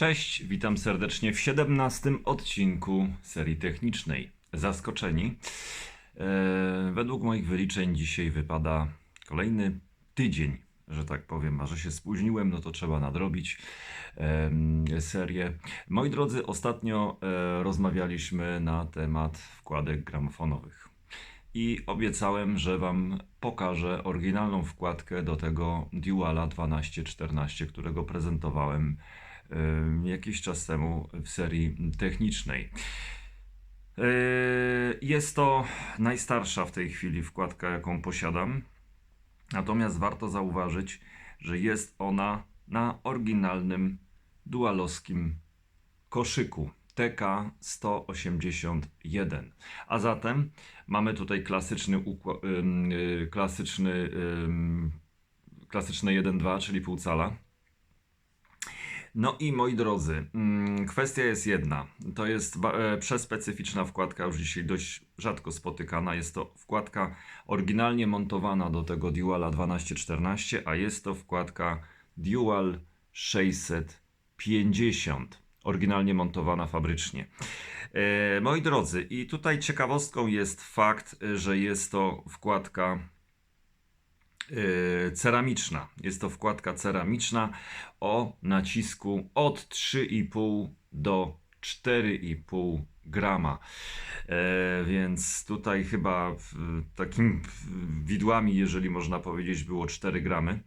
Cześć, witam serdecznie w 17 odcinku serii technicznej. Zaskoczeni? E, według moich wyliczeń dzisiaj wypada kolejny tydzień, że tak powiem, a że się spóźniłem, no to trzeba nadrobić em, serię. Moi drodzy, ostatnio e, rozmawialiśmy na temat wkładek gramofonowych. I obiecałem, że Wam pokażę oryginalną wkładkę do tego Duala 1214, którego prezentowałem em, jakiś czas temu w serii technicznej. Jest to najstarsza w tej chwili wkładka, jaką posiadam. Natomiast warto zauważyć, że jest ona na oryginalnym dualowskim koszyku TK-181. A zatem mamy tutaj klasyczny, klasyczny, klasyczne 1.2, czyli pół cala. No i moi drodzy, mm, kwestia jest jedna. To jest e, przespecyficzna wkładka, już dzisiaj dość rzadko spotykana. Jest to wkładka oryginalnie montowana do tego Duala 1214, a jest to wkładka Dual 650, oryginalnie montowana fabrycznie. E, moi drodzy, i tutaj ciekawostką jest fakt, że jest to wkładka e, ceramiczna. Jest to wkładka ceramiczna o nacisku od 3,5 do 4,5 grama. E, więc tutaj chyba w, takim widłami, jeżeli można powiedzieć, było 4 gramy.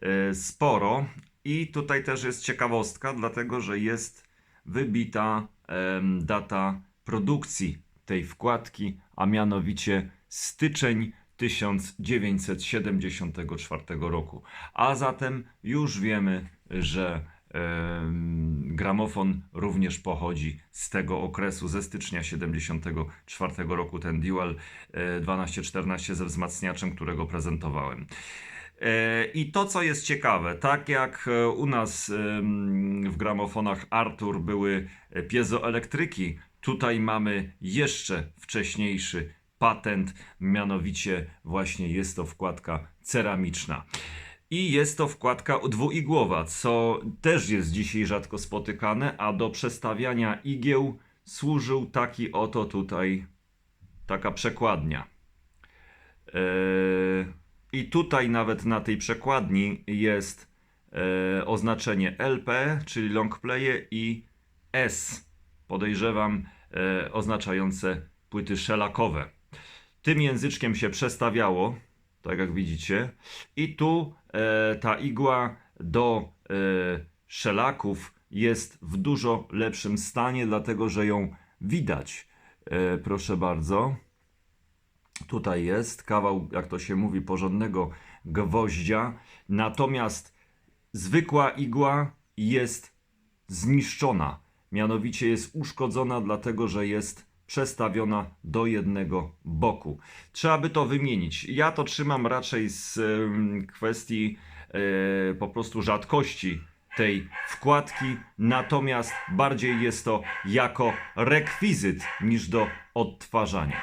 E, sporo. I tutaj też jest ciekawostka, dlatego że jest wybita data produkcji tej wkładki, a mianowicie styczeń 1974 roku. A zatem już wiemy, że gramofon również pochodzi z tego okresu, ze stycznia 74 roku, ten Dual e, 1214 ze wzmacniaczem, którego prezentowałem. E, I to, co jest ciekawe, tak jak e, u nas w gramofonach Artur były e, piezoelektryki, tutaj mamy jeszcze wcześniejszy patent, mianowicie właśnie jest to wkładka ceramiczna. I jest to wkładka dwuigłowa, co też jest dzisiaj rzadko spotykane, a do przestawiania igieł służył taki oto tutaj taka przekładnia. Eee, I tutaj nawet na tej przekładni jest e, oznaczenie LP, czyli long playe i S, podejrzewam, e, oznaczające płyty szelakowe. Tym języczkiem się przestawiało, tak jak widzicie. I tu e, ta igła do e, szelaków jest w dużo lepszym stanie, dlatego że ją widać. E, proszę bardzo. Tutaj jest kawał, jak to się mówi, porządnego gwoździa. Natomiast zwykła igła jest zniszczona. Mianowicie jest uszkodzona, dlatego że jest przestawiona do jednego boku. Trzeba by to wymienić. Ja to trzymam raczej z kwestii e, po prostu rzadkości tej wkładki, natomiast bardziej jest to jako rekwizyt niż do odtwarzania.